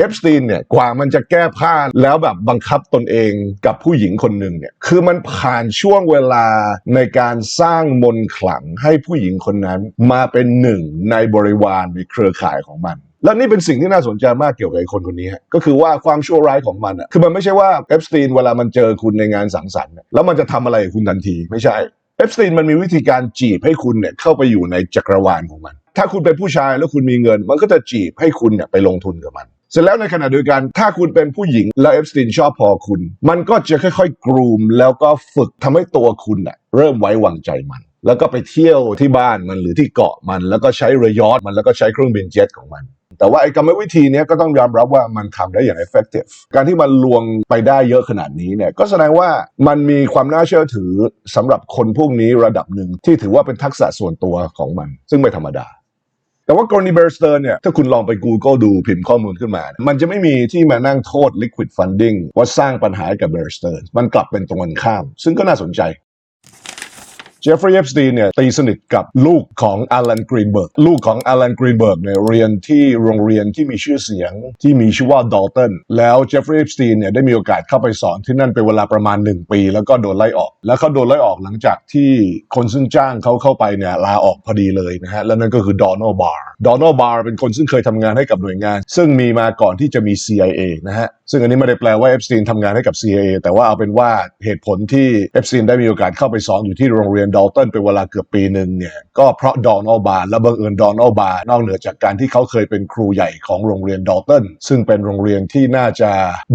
เอฟสตีนเนี่ยกว่ามันจะแก้ผ้าแล้วแบบบังคับตนเองกับผู้หญิงคนหนึ่งเนี่ยคือมันผ่านช่วงเวลาในการสร้างมนต์ขลังให้ผู้หญิงคนนั้นมาเป็นหนึ่งในบริวารในเครือข่ายของมันและนี่เป็นสิ่งที่น่าสนใจมากเกี่ยวกับคนคนนี้ก็คือว่าความชั่วร้ายของมันอะคือมันไม่ใช่ว่าเอฟสตีนเวลามันเจอคุณในงานสังสรรค์แล้วมันจะทำอะไรกับคุณทันทีไม่ใช่เอฟสตีนมันมีวิธีการจีบให้คุณเนี่ยเข้าไปอยู่ในจักรวาลของมัน ถ้าคุณเป็นผู้ชายแล้วคุณมีเงิน มันก็จะจีบให้คุณเนี่ยไปลงทุนกับมัน เสร็จแล้วในขณะเดียวกันถ้าคุณเป็นผู้หญิงแล้วเอฟสตีนชอบพอคุณ มันก็จะค่อยๆ กรูม แล้วก็ฝึกทำให้ตัวคุณน่ะเริ่มไว้วางใจมัน แล้วก็ไปเที่ยวที่บ้านมันหรือที่เกาะมัน แล้วก็ใช้เรือยอทมันแล้วก็ใช้เครื่องบินเจ็ตของมัน แต่ว่าไอ้กรรมวิธีนี้ก็ต้องยอมรับว่ามันทำได้อย่าง effective การที่มันลวงไปได้เยอะขนาดนี้เนี่ยก็แสดงว่ามันมีความน่าเชื่อถือสำหรับคนพวกนี้ระดับหนึ่งที่ถือว่าเป็นทักษะส่วนตัวของมัน ซึ่งไม่ธรรมดา แต่ว่ากรณีเบรสเตอร์เนี่ย ถ้าคุณลองไป Google ดูพิมพ์ข้อมูลขึ้นมา มันจะไม่มีที่มานั่งโทษ Liquid Funding ว่าสร้างปัญหาให้กับเบรสเตอร์มันกลับเป็นตรงกันข้าม ซึ่งก็น่าสนใจ เจฟฟรีย์เอฟสตีนเนี่ยตีสนิทกับลูกของอลันกรีนเบิร์กลูกของอลันกรีนเบิร์กเนี่ยเรียนที่โรงเรียนที่มีชื่อเสียงที่มีชื่อว่าดอลตันแล้วเจฟฟรีย์เอฟสตีนเนี่ยได้มีโอกาสเข้าไปสอนที่นั่นเป็นเวลาประมาณ 1 ปี แล้วก็โดนไล่ออก แล้วเขาโดนไล่ออกหลังจากที่คนซึ่งจ้างเขาเข้าไปเนี่ยลาออกพอดีเลยนะฮะแล้วนั่นก็คือดอน l d บาร์ดอน l d บาร์เป็นคนซึ่งเคยทำงานให้กับหน่วยงาน ซึ่งมีมาก่อนที่จะมี CIA นะฮะซึ่งอันนี้ไม่ได้แปลว่าเอฟสตีนทำงานให้กับ CIA แต่ว่าเอาเป็นว่าเหตุผลที่เอฟสตีนได้มีโอกาสเข้าไปสอนอยู่ที่โรงเรียนดอลตันเป็นเวลาเกือบปีหนึ่งเนี่ยก็เพราะดอน l d บาร์และบังเอิญดอน l d บาร์นอกเหนือจากการที่เขาเคยเป็นครูใหญ่ของโรงเรียนดอลตันซึ่งเป็นโรงเรียนที่น่าจะ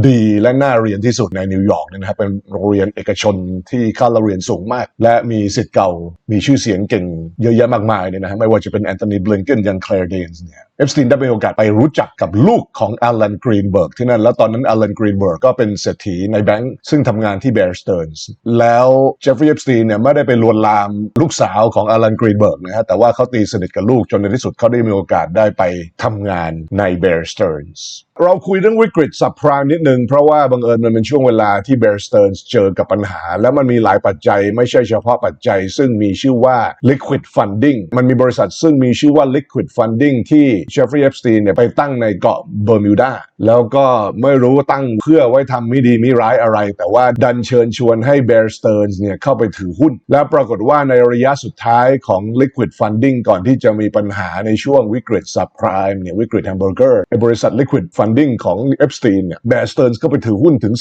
ดีและน่าเรียนที่สุดในนิวยอร์กเนี่ยนะครับเป็นโรงเรียนเอกชนที่ค่าเรียนสูงมาก และมีสิทธิ์เก่ามีชื่อเสียงเก่งเยอะแยะมากมายเนี่ยนะฮะไม่ว่าจะเป็นแอนโทนีบลิงเกนยังแคลร์เกนส์เนี่ยเอฟสตีนได้มีโอกาสไปรู้จักกับลูกของอลันกรีนเบิร์กที่นั่น แล้วตอนนั้นอลันกรีนเบิร์กก็เป็นเศรษฐีในแบงก์ซึ่งทำงานที่ Bear Stearns แล้วเจฟฟรีย์เอฟสตีนเนี่ยไม่ได้ไปลวนลามลูกสาวของอลันกรีนเบิร์กนะฮะแต่ว่าเขาตีสนิทกับลูกจนในที่สุดเขาได้มีโอกาสได้ไปทำงานในเบร์สเตอร์นส์เราคุยเรื่องวิกฤตซับไพรม์นิดนึง เพราะว่าบังเอิญมันเป็นช่วงเวลาที่ Bear Stearns เจอกับปัญหา แล้วมันมีหลายปัจจัย ไม่ใช่เฉพาะปัจจัย ซึ่งมีชื่อว่า Liquid Funding มันมีบริษัทซึ่งมีชื่อว่า Liquid Funding ที่ Jeffrey Epstein เนี่ยไปตั้งในเกาะเบอร์มิวดาแล้วก็ไม่รู้ตั้งเพื่อไว้ทำไม่ดีไม่ร้ายอะไร แต่ว่าดันเชิญชวนให้ Bear Stearns เนี่ยเข้าไปถือหุ้น แล้วปรากฏว่าในระยะสุดท้ายของ Liquid Funding ก่อนที่จะมีปัญหาในช่วงวิกฤต Subprime เนี่ยวิกฤตแฮมเบอร์เกอร์บริษัท Liquid Funding ของ Epstein เนี่ย Bear Stearns ก็ไปถือหุ้นถึง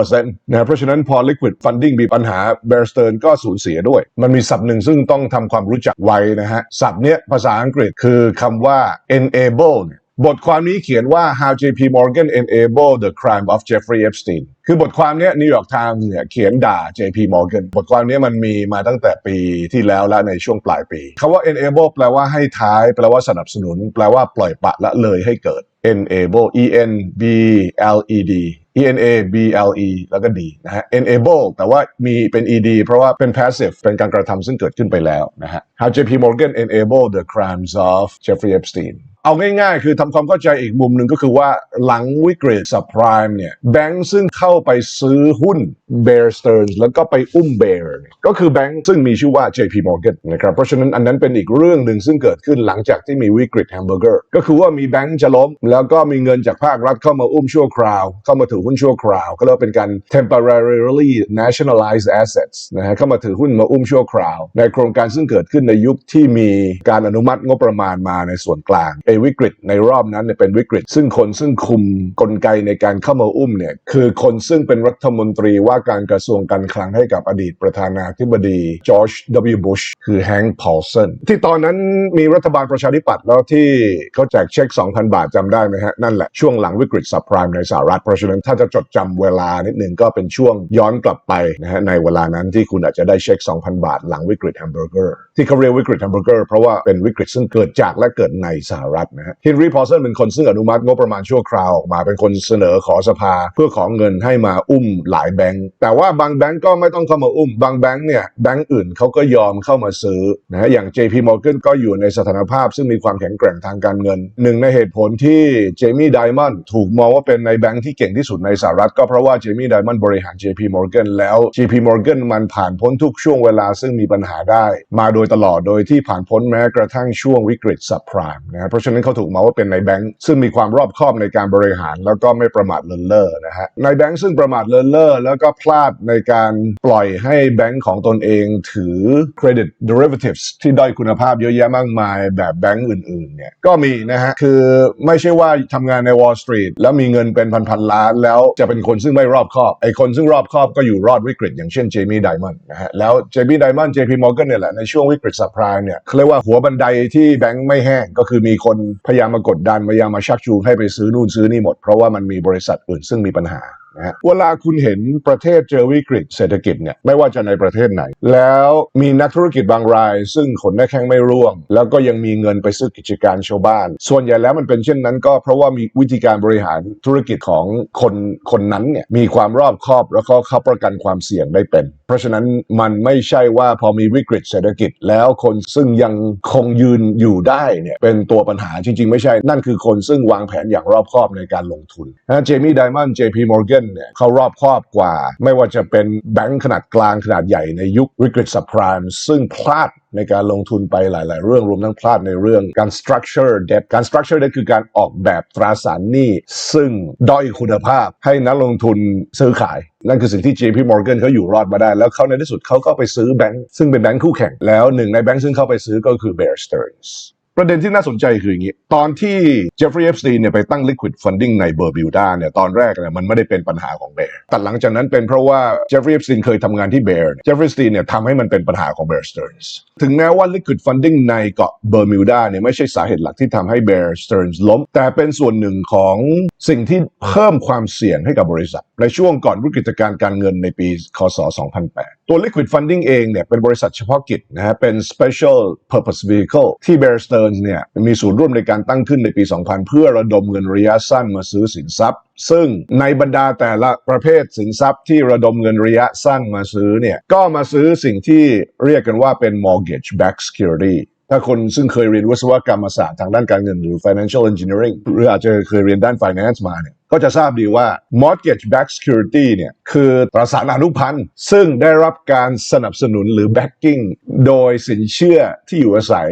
40%นะเพราะฉะนั้นพอ Liquid Funding มีปัญหา Bear Stearns ก็สูญเสียด้วย มันมีศัพท์หนึ่งซึ่งต้องทำความรู้จักไว้นะฮะศัพท์เนี้ยภาษาอังกฤษคือคำว่า enable เนี่ยบทความนี้เขียนว่า how JP Morgan enable the crime of Jeffrey Epstein คือบทความนี้ New York Times เนี่ยเขียนด่า JP Morgan บทความนี้มันมีมาตั้งแต่ปีที่แล้วและในช่วงปลายปี คำว่า enable แปลว่าให้ท้าย แปลว่าสนับสนุน แปลว่าปล่อยปะละเลยให้เกิด enable e n b l e d e n a b l e แล้วก็ d นะฮะ enable แต่ว่ามีเป็น ed เพราะว่าเป็น passive เป็นการกระทำซึ่งเกิดขึ้นไปแล้วนะฮะ how JP Morgan enable the crimes of Jeffrey Epstein เอาง่ายๆ คือทำความเข้าใจอีกมุมหนึ่งก็คือว่าหลังวิกฤต subprime เนี่ยแบงก์ซึ่งเข้าไปซื้อหุ้น Bear Stearns แล้วก็ไปอุ้ม Bear เนี่ยก็คือแบงก์ซึ่งมีชื่อว่า JP Morgan นะครับเพราะฉะนั้นอันนั้นเป็นอีกเรื่องหนึ่งซึ่งเกิดขึ้นหลังจากที่มีวิกฤตแฮมเบอร์เกอร์ก็คือว่ามีแบงก์จะล้ม แล้วก็มีเงินจากภาครัฐเข้ามาอุ้มชั่วคราว เข้ามาถือหุ้นชั่วคราว ก็เรียกว่าเป็นการ temporarily nationalize assets นะฮะเข้ามาถือหุ้นมาอุ้มชั่วคราว ในโครงการซึ่งเกิดขึ้นในยุคที่มีการอนุมัติงบประมาณมาในส่วนกลางไอ้วิกฤตในรอบนั้นเนี่ยเป็นวิกฤต ซึ่งคนซึ่งคุมกลไกในการเข้ามาอุ้มเนี่ยคือคนซึ่งเป็นรัฐมนตรีว่าการกระทรวงการคลังให้กับอดีตประธานาธิบดีจอร์จ W. Bush คือแฮงค์พอลสันที่ตอนนั้นมีรัฐบาลประชาธิปัตย์แล้วที่เขาแจกเช็ค 2,000 บาทจำได้ไหมฮะ นั่นแหละช่วงหลังวิกฤตซับไพรม์ในสหรัฐเพราะฉะนั้นถ้าาจะจดจำเวลานิดหนึ่งก็เป็นช่วงย้อนกลับไปนะฮะในเวลานั้นที่คุณอาจจะได้เช็ค 2,000 บาทหลังวิกฤตแฮมเบอร์เกอร์ที่เขาเรียกวิกฤตแฮมเบอร์เกอร์เพราะว่าเป็นวิกฤตซึ่งเกิดจากและเกิดในสหรัฐนะฮะเฮนรีพอลสันเป็นคนซึ่งอนุมัติงบประมาณชั่วคราวออกมาเป็นคนเสนอขอสภา เพื่อขอเงินให้มาอุ้มหลายแบงก์แต่ว่าบางแบงก์ก็ไม่ต้องเข้ามาอุ้มบางแบงก์เนี่ยแบงก์อื่นเขาก็ยอมเข้ามาซื้อนะฮะอย่าง JP Morgan ก็อยู่ในสถานภาพ ซึ่งมีความแข็งแกร่งทางการเงินหนึ่งในเหตุผลที่เจมี่ไดมอนด์ถูกมองว่าเป็นในแบงก์ที่เก่งที่สุดในสหรัฐก็เพราะว่าเจมี่ไดมอนด์บริหาร JP Morgan แล้ว JP Morgan มันผ่านพ้นทุกช่วงเวลาซึ่งมีปัญหาได้ มาโดยตลอดโดยที่ผ่านพ้นแม้กระทั่งช่วงวิกฤตซับไพรม์นะฮะเพราะฉะนั้นเขาถูกมองว่าเป็นในแบงค์ซึ่งมีความรอบคอบในการบริหารแล้วก็ไม่ประมาทเลินเล่อนะฮะในแบงค์ซึ่งประมาทเลินเล่อแล้วก็พลาดในการปล่อยให้แบงค์ของตนเองถือ credit derivatives ที่ด้อยคุณภาพเยอะแยะมากมายแบบแบงค์อื่นๆเนี่ยก็มีนะฮะคือไม่ใช่ว่าทำงานใน Wall Street แล้วมีเงินเป็นพันๆล้านแล้วจะเป็นคนซึ่งไม่รอบคอบไอ้คนซึ่งรอบคอบก็อยู่รอดวิกฤตอย่างเช่นเจมี่ไดมอนด์นะฮะแล้วเจมี่ไดมอนด์ JP Morgan เนี่ยแหละในช่วงวิกฤตสัพพรม์เนี่ยเขาเรียกว่าหัวบันไดที่แบงค์ไม่แห้งก็คือมีคนพยายามมากดดันพยายามมาชักจูงให้ไปซื้อนู่นซื้อนี่หมดเพราะว่ามันมีบริษัทอื่นซึ่งมีปัญหา นะฮะเวลาคุณเห็นประเทศเจอวิกฤตเศรษฐกิจเนี่ยไม่ว่าจะในประเทศไหน แล้วมีนักธุรกิจบางราย ซึ่งขนหน้าแข้งไม่ร่วง แล้วก็ยังมีเงินไปซื้อกิจการชาวบ้าน ส่วนใหญ่แล้วมันเป็นเช่นนั้นก็เพราะว่ามีวิธีการบริหารธุรกิจของคนคนนั้นเนี่ยมีความรอบคอบแล้วก็เขาประกันความเสี่ยงได้เป็น เพราะฉะนั้นมันไม่ใช่ว่าพอมีวิกฤตเศรษฐกิจ แล้วคนซึ่งยังคงยืนอยู่ได้เนี่ยเป็นตัวปัญหาจริง ๆ ไม่ใช่นั่นคือคนซึ่งวางแผนอย่างรอบคอบในการลงทุนนะเจมี่ไดมอนด์ JP Morgan เนี่ยเขารอบครอบกว่า ไม่ว่าจะเป็นแบงก์ขนาดกลางขนาดใหญ่ในยุควิกฤตซับไพรม์ซึ่งพลาดในการลงทุนไปหลาย ๆ เรื่องรวมทั้งพลาดในเรื่องการ structure debt การ structure debt คือการออกแบบตราสารหนี้ซึ่งด้อยคุณภาพให้นักลงทุนซื้อขาย นั่นคือสิ่งที่ JP Morgan เขาอยู่รอดมาได้ แล้วเขาในที่สุดเขาก็ไปซื้อแบงก์ซึ่งเป็นแบงก์คู่แข่งแล้วหนึ่งในแบงก์ซึ่งเขาไปซื้อก็คือ Bear Stearns ประเด็นที่น่าสนใจคืออย่างนี้ ตอนที่เจฟฟรีย์เอฟซีเนี่ยไปตั้ง liquid funding ในเบอร์บิวดาเนี่ยตอนแรกเนี่ยมันไม่ได้เป็นปัญหาของเบร์แต่หลังจากนั้นเป็นเพราะว่าเจฟฟรีย์เอฟซีเคยทำงานที่เบร์เจฟฟรีย์เอฟซีเนี่ยทำให้มันเป็นปัญหาของ Bear Stearns ถึงแม้ว่า liquid funding ในเกาะเบอร์มิวดาเนี่ยไม่ใช่สาเหตุหลักที่ทำให้ Bear Stearns ล้ม แต่เป็นส่วนหนึ่งของ สิ่งที่เพิ่มความเสี่ยงให้กับบริษัท ในช่วงก่อนวิกฤตการการเงินในปีคศ 2008 ตัว liquid funding เองเนี่ยเป็นบริษัทเฉพาะกิจนะฮะเป็น special purpose vehicle ที่ Bear Stearns เนี่ยมีส่วนร่วมในการตั้งขึ้นในปี 2000 เพื่อระดมเงินระยะสั้นมาซื้อสินทรัพย์ ซึ่งในบรรดาแต่ละประเภทสินทรัพย์ที่ระดมเงินระยะสั้นมาซื้อเนี่ยก็มาซื้อสิ่งที่เรียกกันว่าเป็น mortgage backed security ถ้าคนซึ่งเคยเรียนวิศวกรรมศาสตร์ทางด้านการเงินหรือ financial engineering หรืออาจจะเคยเรียนด้าน finance มาเนี่ยก็จะทราบดีว่า mortgage backed security เนี่ยคือตราสารอนุพันธ์ซึ่งได้รับการสนับสนุนหรือ backing โดยสินเชื่อที่อยู่อาศัย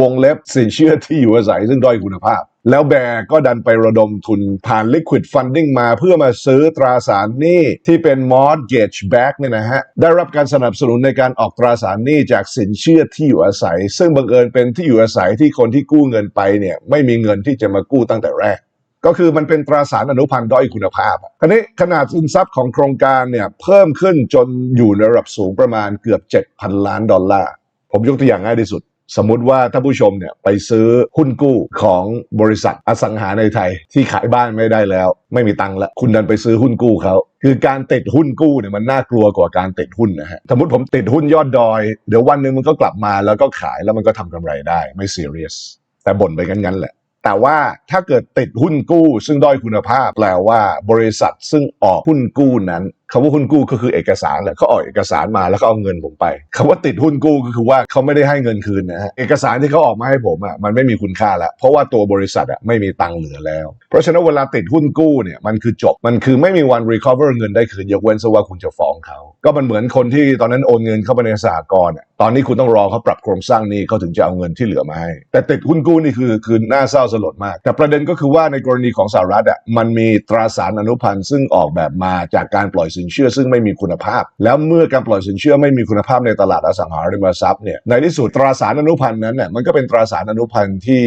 วงเล็บสินเชื่อที่อยู่อาศัยซึ่งด้อยคุณภาพ แล้วแบร์ก็ดันไประดมทุนผ่าน liquid funding มาเพื่อมาซื้อตราสารหนี้ที่เป็น mortgage back เนี่ยนะฮะ ได้รับการสนับสนุนในการออกตราสารหนี้จากสินเชื่อที่อยู่อาศัย ซึ่งบังเอิญเป็นที่อยู่อาศัยที่คนที่กู้เงินไปเนี่ยไม่มีเงินที่จะมากู้ตั้งแต่แรกก็คือมันเป็นตราสารอนุพันธ์ด้อยคุณภาพคราวนี้ขนาดสินทรัพย์ของโครงการเนี่ยเพิ่มขึ้นจนอยู่ในระดับสูงประมาณเกือบ 7,000 ล้านดอลลาร์ ผมยกตัวอย่างง่ายที่สุด สมมุติว่าถ้าผู้ชมเนี่ยไปซื้อหุ้นกู้ของบริษัทอสังหาในไทย ที่ขายบ้านไม่ได้แล้ว ไม่มีตังค์ล้วคุณดันไปซื้อหุ้นกู้เขาคือการติดหุ้นกู้เนี่ยมันน่ากลัวกว่าการติดหุ้นนะฮะสมมติผมติดหุ้นยอดดอย เดี๋ยววันหนึ่งมันก็กลับมาแล้วก็ขายแล้วมันก็ทำกำไรได้ไม่ซีเรียสแต่บ่นไปงั้นๆแหละแต่ว่าถ้าเกิดติดหุ้นกู้ ซึ่งด้อยคุณภาพแปลว่าบริษัทซึ่งออกหุ้นกู้นั้น คำว่าหุ้นกู้ก็คือเอกสารแหละเขาออกเอกสารมาแล้วก็เอาเงินผมไปคำว่าติดหุ้นกู้ก็คือว่าเขาไม่ได้ให้เงินคืนนะฮะเอกสารที่เขาออกมาให้ผมอะมันไม่มีคุณค่าแล้วเพราะว่าตัวบริษัทอะไม่มีตังค์เหลือแล้ว เพราะฉะนั้นเวลาติดหุ้นกู้เนี่ยมันคือจบมันคือไม่มีวัน recover เงินได้คืนยกเว้นซะว่าคุณจะฟ้องเขาก็มันเหมือนคนที่ตอนนั้นโอนเงินเข้าไปในสหกรณ์ตอนนี้คุณต้องรอเขาปรับโครงสร้างนี้เขาถึงจะเอาเงินที่เหลือมาให้ แต่ติดหุ้นกู้นี่คือคือน่าเศร้าสลดมาก แต่ประเด็นก็คือว่าในกรณีของสหรัฐอะมันมีตราสารอนุพันธ์ซึ่งออกแบบมาจากการปล่อยสินเชื่อซึ่งไม่มีคุณภาพ แล้วเมื่อการปล่อยสินเชื่อไม่มีคุณภาพในตลาดอสังหาริมทรัพย์เนี่ยในที่สุดตราสารอนุพันธ์นั้นเนี่ยมันก็เป็นตราสารอนุพันธ์ที่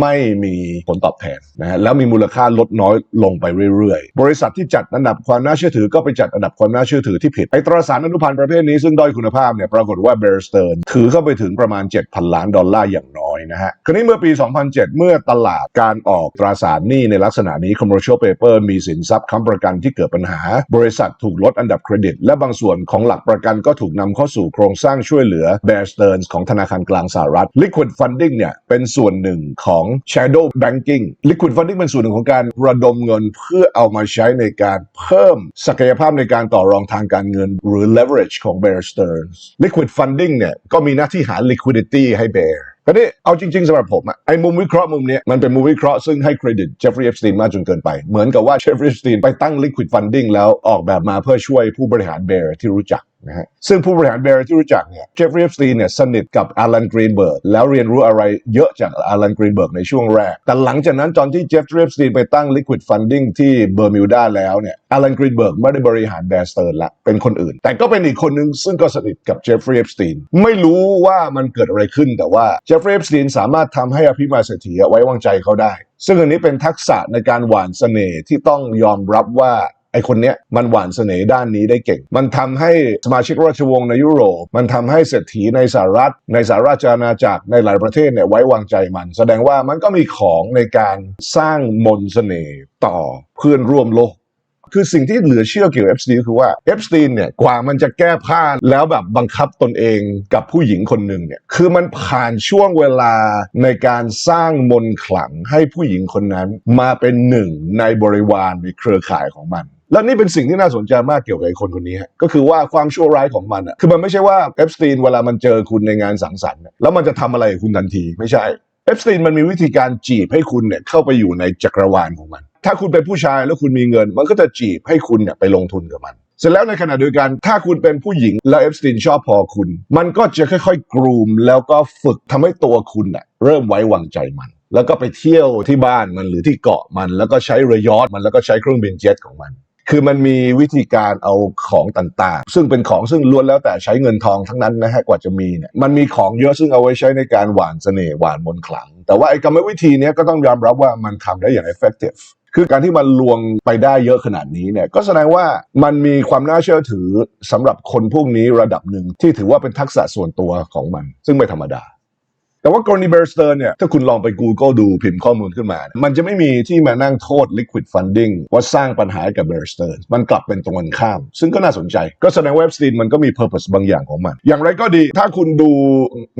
ไม่มีผลตอบแทนนะฮะแล้วมีมูลค่าลดน้อยลงไปเรื่อยๆ บริษัทที่จัดอันดับความน่าเชื่อถือก็ไปจัดอันดับความน่าเชื่อถือที่ผิดไอตราสารอนุพันธ์ประเภทนี้ซึ่งด้อยคุณภาพเนี่ยปรากฏว่า Bear Stearns ถือเข้าไปถึงประมาณ 7,000 ล้านดอลลาร์อย่างน้อย นะฮะ คราวนี้เมื่อปี 2007 เมื่อตลาดการออกตราสารหนี้ในลักษณะนี้ commercial paper มีสินทรัพย์ค้ำประกันที่เกิดปัญหา บริษัทถูกลดอันดับเครดิต และบางส่วนของหลักประกันก็ถูกนำเข้าสู่โครงสร้างช่วยเหลือ Bear Stearns ของธนาคารกลางสหรัฐ liquid funding เนี่ยเป็นส่วนหนึ่งของ shadow banking liquid funding เป็นส่วนหนึ่งของการระดมเงินเพื่อเอามาใช้ในการเพิ่มศักยภาพในการต่อรองทางการเงินหรือ leverage ของ Bear Stearns liquid funding เนี่ยก็มีหน้าที่หา liquidity ให้ Bear ก็นี่เอาจริง ๆสำหรับผมอะไอ้มุมวิเคราะห์มุมนี้มันเป็นมุมวิเคราะห์ซึ่งให้เครดิตเจฟฟรีย์เอฟสตีนมากจนเกินไป เหมือนกับว่าเจฟฟรีย์เอฟสตีนไปตั้ง liquid funding แล้วออกแบบมาเพื่อช่วยผู้บริหารเบร์ที่รู้จัก นะฮะซึ่งผู้บริหารเบร์ที่รู้จักเนี่ยเจฟฟรีย์เอฟสตีนเนี่ยสนิทกับอารันกรีนเบิร์กแล้วเรียนรู้อะไรเยอะจากอารันกรีนเบิร์กในช่วงแรก แต่หลังจากนั้นตอนที่เจฟฟรีย์เอฟสตีนไปตั้ง liquid funding ที่เบอร์มิวดาแล้วเนี่ยอารันกรีนเบิร์กไม่ได้บริหารแบร์สเติร์นละเป็นคนอื่น แต่ก็เป็นอีกคนหนึ่งซึ่งก็สนิทกับเจฟฟรีย์เอฟสตีนไม่รู้ว่ามันเกิดอะไรขึ้นแต่ว่าเจฟฟรีย์เอฟสตีนสามารถทำให้อภิมาเศรษฐีไว้วางใจเขาได้ ซึ่งอันนี้เป็นทักษะในการหว่านเสน่ห์ที่ต้องยอมรับว่า ไอคนเนี้ยมันหวานเสน่ห์ด้านนี้ได้เก่ง มันทำให้สมาชิกราชวงศ์ในยุโรป มันทำให้เศรษฐีในสหรัฐ ในสหราชอาณาจักรในหลายประเทศเนี่ยไว้วางใจมัน แสดงว่ามันก็มีของในการสร้างมนเสน่ห์ต่อเพื่อนร่วมโลกคือสิ่งที่เหลือเชื่อเกี่ยวกับเอฟสตีนคือว่าเอฟสตีนเนี่ยกว่ามันจะแก้ผ้าแล้วแบบบังคับตนเองกับผู้หญิงคนหนึ่งเนี่ยคือมันผ่านช่วงเวลาในการสร้างมนขลังให้ผู้หญิงคนนั้นมาเป็นหนึ่งในบริวารในเครือข่ายของมัน แล้วนี่เป็นสิ่งที่น่าสนใจมากเกี่ยวกับไอ้คนคนนี้ก็คือว่าความชั่วร้ายของมันอะคือมันไม่ใช่ว่าเอฟสตีนเวลามันเจอคุณในงานสังสรรค์แล้วมันจะทำอะไรกับคุณทันทีไม่ใช่เอฟสตีนมันมีวิธีการจีบให้คุณเนี่ยเข้าไปอยู่ในจักรวาลของมัน ถ้าคุณเป็นผู้ชายแล้วคุณมีเงิน มันก็จะจีบให้คุณเนี่ยไปลงทุนกับมันเสร็จแล้วในขณะเดียวกันถ้าคุณเป็นผู้หญิงแล้วเอฟสตีนชอบพอคุณ มันก็จะค่อยๆ กรูม แล้วก็ฝึกทำให้ตัวคุณน่ะเริ่มไว้วางใจมัน แล้วก็ไปเที่ยวที่บ้านมันหรือที่เกาะมัน แล้วก็ใช้เรือยอทมันแล้วก็ใช้เครื่องบินเจ็ตของมัน คือมันมีวิธีการเอาของต่างๆ ซึ่งเป็นของซึ่งล้วนแล้วแต่ใช้เงินทองทั้งนั้นนะฮะกว่าจะมีเนี่ยมันมีของเยอะซึ่งเอาไว้ใช้ในการหวานเสน่ห์หวานมนขลัง แต่ว่าไอ้กรรมวิธีนี้ก็ต้องยอมรับว่ามันทำได้อย่าง effective คือการที่มันลวงไปได้เยอะขนาดนี้เนี่ยก็แสดงว่ามันมีความน่าเชื่อถือสำหรับคนพวกนี้ระดับหนึ่งที่ถือว่าเป็นทักษะส่วนตัวของมัน ซึ่งไม่ธรรมดา แต่ว่ากรณีเบรสเตอร์เนี่ยถ้าคุณลองไป Google ดูพิมพ์ข้อมูลขึ้นมา มันจะไม่มีที่มานั่งโทษ Liquid Funding ว่าสร้างปัญหากับเบรสเตอร์มันกลับเป็นตรงกันข้าม ซึ่งก็น่าสนใจ ก็แสดงว่าเว็บสตีนมันก็มี Purpose บางอย่างของมัน อย่างไรก็ดี ถ้าคุณดู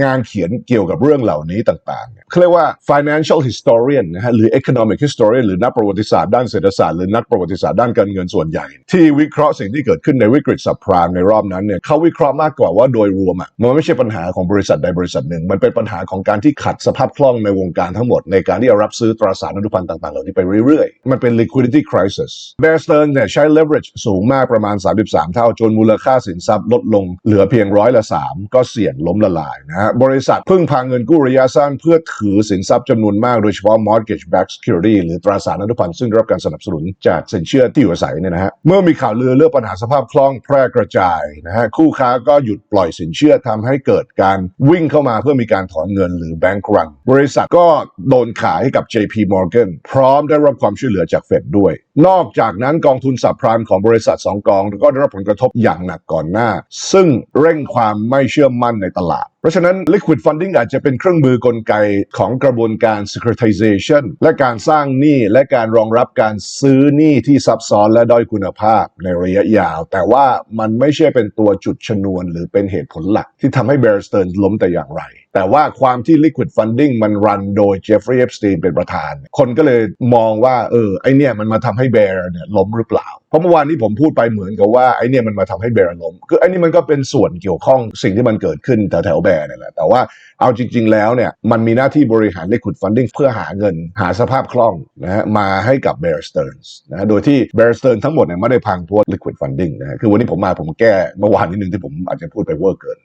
งานเขียนเกี่ยวกับเรื่องเหล่านี้ต่างๆเขาเรียกว่า financial historian นะฮะหรือ economic historian หรือนักประวัติศาสตร์ด้านเศรษฐศาสตร์หรือนักประวัติศาสตร์ด้านการเงินส่วนใหญ่ ที่วิเคราะห์สิ่งที่เกิดขึ้นในวิกฤตสับพรามในรอบนั้นเนี่ยเขาวิเคราะห์มากกว่าว่าโดยรวมอะมันไม่ใช่ปัญหาของบริษัทใดบริษัทหนึ่งมันเป็นปัญหาของการที่ขัดสภาพคล่องในวงการทั้งหมด ในการที่จะรับซื้อตราสารอนุพันธ์ต่างๆ เหล่านี้ไปเรื่อยๆ มันเป็น liquidity crisis Bear Stearns เนี่ยใช้ leverage สูงมากประมาณ 33 เท่าจนมูลค่าสินทรัพย์ลดลงเหลือเพียงร้อยละ3ก็เสี่ยงล้มละลายนะฮะบริษัทพึ่งพาเงินกู้ระยะสั้นเพื่อถือสินทรัพย์จำนวนมากโดยเฉพาะ mortgage backed security หรือตราสารอนุพันธ์ซึ่งได้รับการสนับสนุนจากสินเชื่อที่อยู่อาศัยเนี่ยนะฮะเมื่อมีข่าวลือเรื่องปัญหาสภาพคล่องแพร่กระจายนะฮะคู่ค้าก็หยุดปล่อยสินเชื่อทำให้เกิดการวิ่งเข้ามาเพื่อมีการถอนเงินหรือ bank run บริษัทก็โดนขายให้กับ JP Morgan พร้อมได้รับความช่วยเหลือจากเฟดด้วย นอกจากนั้นกองทุนสับพรามของบริษัทสองกอง ก็ได้รับผลกระทบอย่างหนักก่อนหน้า ซึ่งเร่งความไม่เชื่อมั่นในตลาด เพราะฉะนั้น liquid funding อาจจะเป็นเครื่องมือกลไกของกระบวนการ securitization และการสร้างหนี้และการรองรับการซื้อหนี้ที่ซับซ้อนและด้อยคุณภาพในระยะยาว แต่ว่ามันไม่ใช่เป็นตัวจุดชนวน หรือเป็นเหตุผลหลักที่ทำให้ Bear Stearns ล้มแต่อย่างไร แต่ว่าความที่ liquid funding มันรันโดย Jeffrey Epstein เป็นประธาน คนก็เลยมองว่าเออไอเนี่ยมันมาทำให้ Bear เนี่ยล้มหรือเปล่า เพราะเมื่อวานนี้ผมพูดไปเหมือนกับว่าไอเนี่ยมันมาทำให้ Bear ล้ม คือไอนี่มันก็เป็นส่วนเกี่ยวข้องสิ่งที่มันเกิดขึ้นแถวแถวๆ Bear เนี่ยแหละแต่ว่าเอาจริง ๆ แล้วเนี่ยมันมีหน้าที่บริหาร liquid funding เพื่อหาเงินหาสภาพคล่องนะฮะมาให้กับ Bear Stearns นะฮะโดยที่ Bear Stearns ทั้งหมดเนี่ยไม่ได้พังพราะ liquid funding นะฮะคือวันนี้ผมมาผมแก้เมื่อวานนิดนึงที่ผมอาจจะพูดไปเวอร์เกิน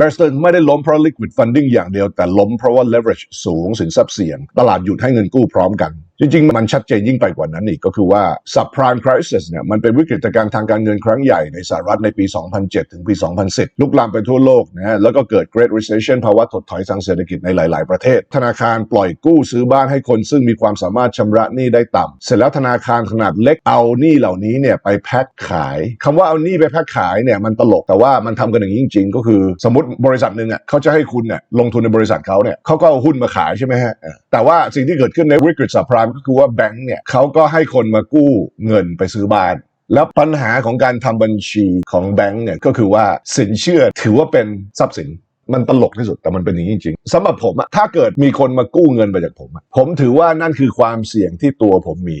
b e a r s t e r n ไม่ได้ล้มเพราะ liquid funding อย่างเดียวแต่ล้มเพราะว่า leverage สูงสินทรัพย์เสี่ยง ตลาดหยุดให้เงินกู้พร้อมกัน จริงๆ มันชัดเจนยิ่งไปกว่านั้นอีกก็คือว่า subprime crisis เนี่ยมันเป็นวิกฤตการณ์ทางการเงินครั้งใหญ่ในสหรัฐในปี 2007 ถึงปี 2010 ลุกลามไปทั่วโลกนะฮะแล้วก็เกิด Great Recession ภาวะถดถอยทางเศรษฐกิจในหลาย ๆ ประเทศ ธนาคารปล่อยกู้ซื้อบ้านให้คนซึ่งมีความสามารถชำระหนี้ได้ต่ำเสร็จแล้วธนาคารขนาดเล็กเอาหนี้เหล่านี้เนี่ยไปแพ็คขายคำว่าเอาหนี้ไปแพ็คขายเนี่ยมันตลกแต่ว่ามันทำกันอย่างนี้จริง ๆ ก็คือสมมติบริษัทหนึ่งอะเขาจะให้คุณเนี่ยลงทุนในบริษัทเขาเนี่ยเขาก็เอาหุ้นมาขายใช่ไหมฮะแต่ว่าสิ่งที่เกิดขึ้นในวิกฤตสับพรามก็คือว่าแบงก์เนี่ยเขาก็ให้คนมากู้เงินไปซื้อบ้าน แล้วปัญหาของการทำบัญชีของแบงก์เนี่ยก็คือว่าสินเชื่อถือว่าเป็นทรัพย์สินมันตลกที่สุดแต่มันเป็นอย่างนี้จริงๆสำหรับผมอะถ้าเกิดมีคนมากู้เงินไปจากผมผมถือว่านั่นคือความเสี่ยงที่ตัวผมมี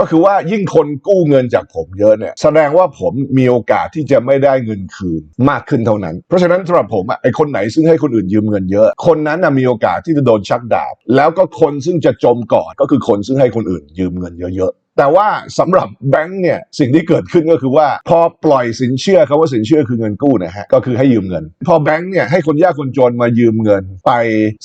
ก็คือว่ายิ่งคนกู้เงินจากผมเยอะเนี่ยแสดงว่าผมมีโอกาสที่จะไม่ได้เงินคืนมากขึ้นเท่านั้น เพราะฉะนั้นสำหรับผมอะไอคนไหนซึ่งให้คนอื่นยืมเงินเยอะ คนนั้นนะมีโอกาสที่จะโดนชักดาบ แล้วก็คนซึ่งจะจมก่อนก็คือคนซึ่งให้คนอื่นยืมเงินเยอะๆ แต่ว่าสำหรับแบงก์เนี่ยสิ่งที่เกิดขึ้นก็คือว่า พอปล่อยสินเชื่อคำว่าสินเชื่อคือเงินกู้นะฮะก็คือให้ยืมเงิน พอแบงก์เนี่ยให้คนยากคนจนมายืมเงินไป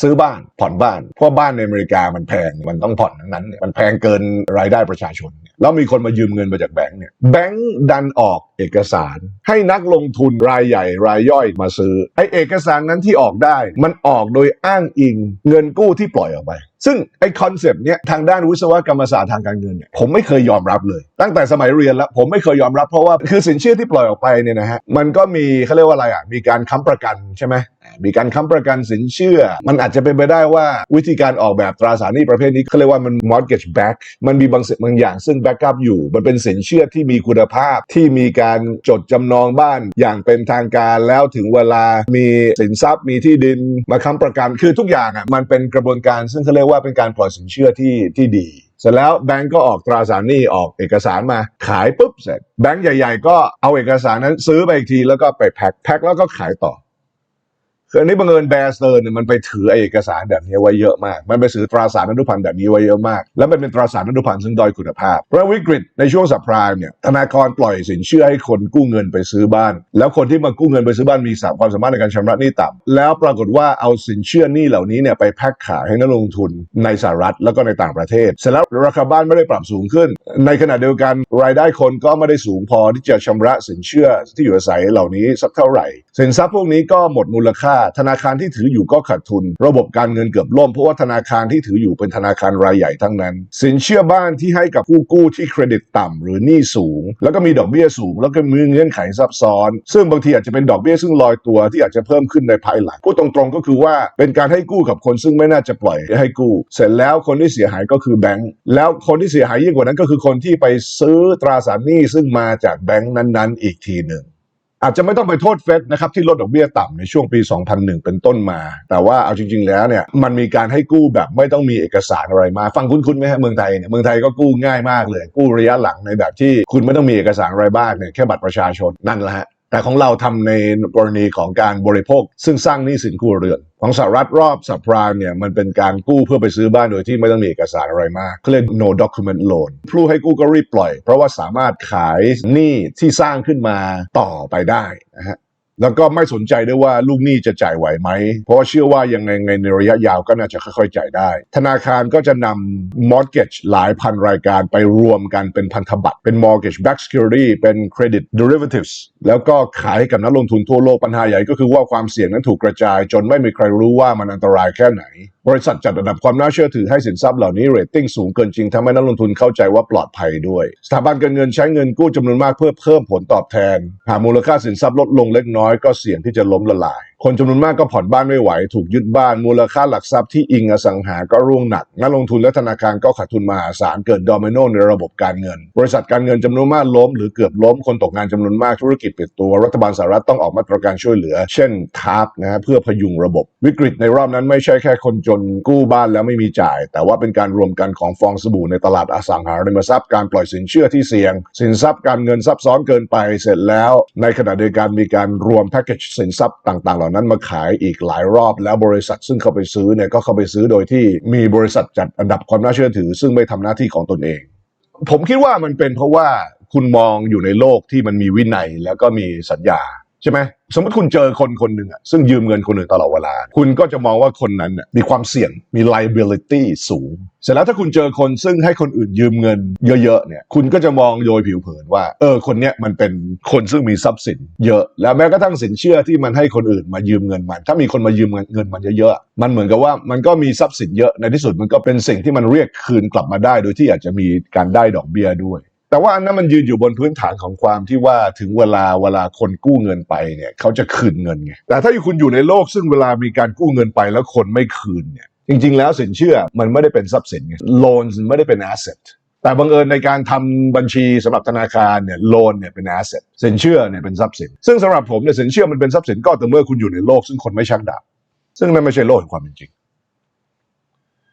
ซื้อบ้านผ่อนบ้านเพราะบ้านในอเมริกามันแพงมันต้องผ่อนทั้งนั้นมันแพงเกินรายได้ประชาชน แล้วมีคนมายืมเงินมาจากแบงก์เนี่ยแบงก์ดันออกเอกสาร ให้นักลงทุนรายใหญ่รายย่อยมาซื้อไอเอกสารนั้นที่ออกได้ มันออกโดยอ้างอิงเงินกู้ที่ปล่อยออกไป ซึ่งไอคอนเซปต์เนี้ยทางด้านวิศวกรรมศาสตร์ทางการเงินเนี่ยผมไม่เคยยอมรับเลย ตั้งแต่สมัยเรียนแล้วผมไม่เคยยอมรับเพราะว่าคือสินเชื่อที่ปล่อยออกไปเนี่ยนะฮะมันก็มีเขาเรียกว่าอะไรอะมีการค้ำประกันใช่ไหมมีการค้ำประกันสินเชื่อ มันอาจจะเป็นไปได้ว่าวิธีการออกแบบตราสารหนี้ประเภทนี้เขาเรียกว่ามัน mortgage back มันมีบางสิ่งบางอย่างซึ่ง backup อยู่ มันเป็นสินเชื่อที่มีคุณภาพที่มีการจดจำนองบ้านอย่างเป็นทางการแล้วถึงเวลามีสินทรัพย์มีที่ดินมาค้ำประกันคือทุกอย่างอะมันเป็นกระบวนการซึ่งเขาเรียกว่าว่าเป็นการปล่อยสินเชื่อที่ที่ดี เสร็จแล้วแบงก์ก็ออกตราสารหนี้ออกเอกสารมาขายปุ๊บเสร็จแบงก์ใหญ่ ๆ ก็เอาเอกสารนั้นซื้อไปอีกทีแล้วก็ไปแพ็คแพ็คแล้วก็ขายต่อ คืออันนี้บังเอิญแบร์สเตอร์เนี่ยมันไปถือเอกสารแบบนี้ไว้เยอะมาก มันไปซื้อตราสารอนุพันธ์แบบนี้ไว้เยอะมาก แล้วมันเป็นตราสารอนุพันธ์ซึ่งด้อยคุณภาพเพราะวิกฤตในช่วงสัปรายเนี่ยธนาคารปล่อยสินเชื่อให้คนกู้เงินไปซื้อบ้าน แล้วคนที่มากู้เงินไปซื้อบ้านมีสามความสามารถในการชำระหนี้ต่ำแล้วปรากฏว่าเอาสินเชื่อหนี้เหล่านี้เนี่ยไปแพ็คขายให้นักลงทุนในสหรัฐแล้วก็ในต่างประเทศ เสร็จแล้วราคาบ้านไม่ได้ปรับสูงขึ้น ในขณะเดียวกันรายได้คนก็ไม่ได้สูงพอที่จะชำระสินเชื่อที่อยู่อาศัยเหล่านี้สักเท่าไหร่ สินทรัพย์พวกนี้ก็หมดมูลค่าธนาคารที่ถืออยู่ก็ขาดทุน ระบบการเงินเกือบล่มเพราะว่าธนาคารที่ถืออยู่เป็นธนาคารรายใหญ่ทั้งนั้น สินเชื่อบ้านที่ให้กับผู้กู้ที่เครดิตต่ำหรือหนี้สูง แล้วก็มีดอกเบี้ยสูง แล้วก็มีเงื่อนไขซับซ้อน ซึ่งบางทีอาจจะเป็นดอกเบี้ยซึ่งลอยตัวที่อาจจะเพิ่มขึ้นในภายหลังพูดตรงๆก็คือว่าเป็นการให้กู้กับคนซึ่งไม่น่าจะปล่อยให้กู้ เสร็จแล้วคนที่เสียหายก็คือแบงก์แล้วคนที่เสียหายยิ่งกว่านั้นก็คือคนที่ไปซื้อตราสารหนี้ซึ่งมาจากแบงก์นั้นๆ อีกทีหนึ่ง อาจจะไม่ต้องไปโทษเฟดนะครับที่ลดดอกเบี้ยต่ำในช่วงปี 2001 เป็นต้นมา แต่ว่าเอาจริง ๆ แล้วเนี่ยมันมีการให้กู้แบบไม่ต้องมีเอกสารอะไรมา ฟังคุ้นๆไหมฮะเมืองไทยเนี่ยเมืองไทยก็กู้ง่ายมากเลย กู้ระยะหลังในแบบที่คุณไม่ต้องมีเอกสารอะไรบ้างเนี่ยแค่บัตรประชาชนนั่นแหละฮะ แต่ของเราทำในกรณีของการบริโภค ซึ่งสร้างหนี้สินครัวเรือน ของสหรัฐรอบสัปรามเนี่ยมันเป็นการกู้เพื่อไปซื้อบ้านโดยที่ไม่ต้องมีเอกสารอะไรมากเขาเรียก no document loan ผู้ให้กู้ก็รีบปล่อย เพราะว่าสามารถขายหนี้ที่สร้างขึ้นมาต่อไปได้นะฮะ แล้วก็ไม่สนใจด้วยว่าลูกหนี้จะจ่ายไหวไหม เพราะเชื่อว่ายังไงไงในระยะยาวก็น่าจะค่อยๆจ่ายได้ ธนาคารก็จะนำ mortgage หลายพันรายการไปรวมกันเป็นพันธบัตรเป็น mortgage backed security เป็น credit derivatives แล้วก็ขายให้กับนักลงทุนทั่วโลกปัญหาใหญ่ก็คือว่าความเสี่ยงนั้นถูกกระจาย จนไม่มีใครรู้ว่ามันอันตรายแค่ไหน บริษัทจัดอันดับความน่าเชื่อถือให้สินทรัพย์เหล่านี้เรตติ้งสูงเกินจริงทำให้นักลงทุนเข้าใจว่าปลอดภัยด้วย สถาบันการเงินใช้เงินกู้จำนวนมากเพื่อเพิ่มผลตอบแทน หากมูลค่าสินทรัพย์ลดลงเล็กน้อยก็เสี่ยงที่จะล้มละลายคนจำนวนมากก็ผ่อนบ้านไม่ไหว ถูกยึดบ้านมูลค่าหลักทรัพย์ที่อิงอสังหาก็ร่วงหนักนักลงทุนและธนาคารก็ขาดทุนมหาศาลเกิดดอมิโนในระบบการเงิน บริษัทการเงินจำนวนมากล้ม หรือเกือบล้มคนตกงานจำนวนมากธุรกิจปิดตัว รัฐบาลสหรัฐต้องออกมาตรการช่วยเหลือ เช่นทาร์ปนะฮะเพื่อพยุงระบบ วิกฤตในรอบนั้นไม่ใช่แค่คนจนกู้บ้านแล้วไม่มีจ่าย แต่ว่าเป็นการรวมกันของฟองสบู่ในตลาดอสังหาริมทรัพย์การปล่อยสินเชื่อที่เสี่ยง สินทรัพย์การเงินซับซ้อนเกินไปเสร็จแล้ว ในขณะเดียวกันมีการรวมแพ็กเกจสินทรัพย์ต่างๆเหล่านั้นมาขายอีกหลายรอบ แล้วบริษัทซึ่งเข้าไปซื้อเนี่ยก็เข้าไปซื้อโดยที่มีบริษัทจัดอันดับความน่าเชื่อถือ ซึ่งไม่ทำหน้าที่ของตนเอง ผมคิดว่ามันเป็นเพราะว่าคุณมองอยู่ในโลกที่มันมีวินัยแล้วก็มีสัญญา ใช่ไหมสมมติคุณเจอคนคนหนึ่งอะซึ่งยืมเงินคนอื่นตลอดเวลา คุณก็จะมองว่าคนนั้นน่ะมีความเสี่ยงมี liability สูง เสร็จแล้วถ้าคุณเจอคนซึ่งให้คนอื่นยืมเงินเยอะๆเนี่ยคุณก็จะมองโดยผิวเผินว่า เออคนเนี้ยมันเป็นคนซึ่งมีทรัพย์สิน เยอะ แล้วแม้กระทั่งสินเชื่อที่มันให้คนอื่นมายืมเงินมัน ถ้ามีคนมายืมเงินเงินมันเยอะๆมันเหมือนกับว่ามันก็มีทรัพย์สินเยอะในที่สุดมันก็เป็นสิ่งที่มันเรียกคืนกลับมาได้ โดยที่อาจจะมีการได้ดอกเบี้ยด้วย แต่ว่าอันนั้นมันยืนอยู่บนพื้นฐานของความที่ว่าถึงเวลาเวลาคนกู้เงินไปเนี่ยเขาจะคืนเงินไงแต่ถ้าคุณอยู่ในโลกซึ่งเวลามีการกู้เงินไปแล้วคนไม่คืนเนี่ยจริง ๆ แล้วสินเชื่อมันไม่ได้เป็นทรัพย์สินไง loan ไม่ได้เป็น asset แต่บังเอิญในการทำบัญชีสำหรับธนาคารเนี่ยโลนเนี่ยเป็น asset สินเชื่อเนี่ยเป็นทรัพย์สิน ซึ่งสำหรับผมเนี่ยสินเชื่อมันเป็นทรัพย์สินก็แต่เมื่อคุณอยู่ในโลก ซึ่งคนไม่ชักดาบซึ่งนั่นไม่ใช่โลกแห่งความเป็นจริง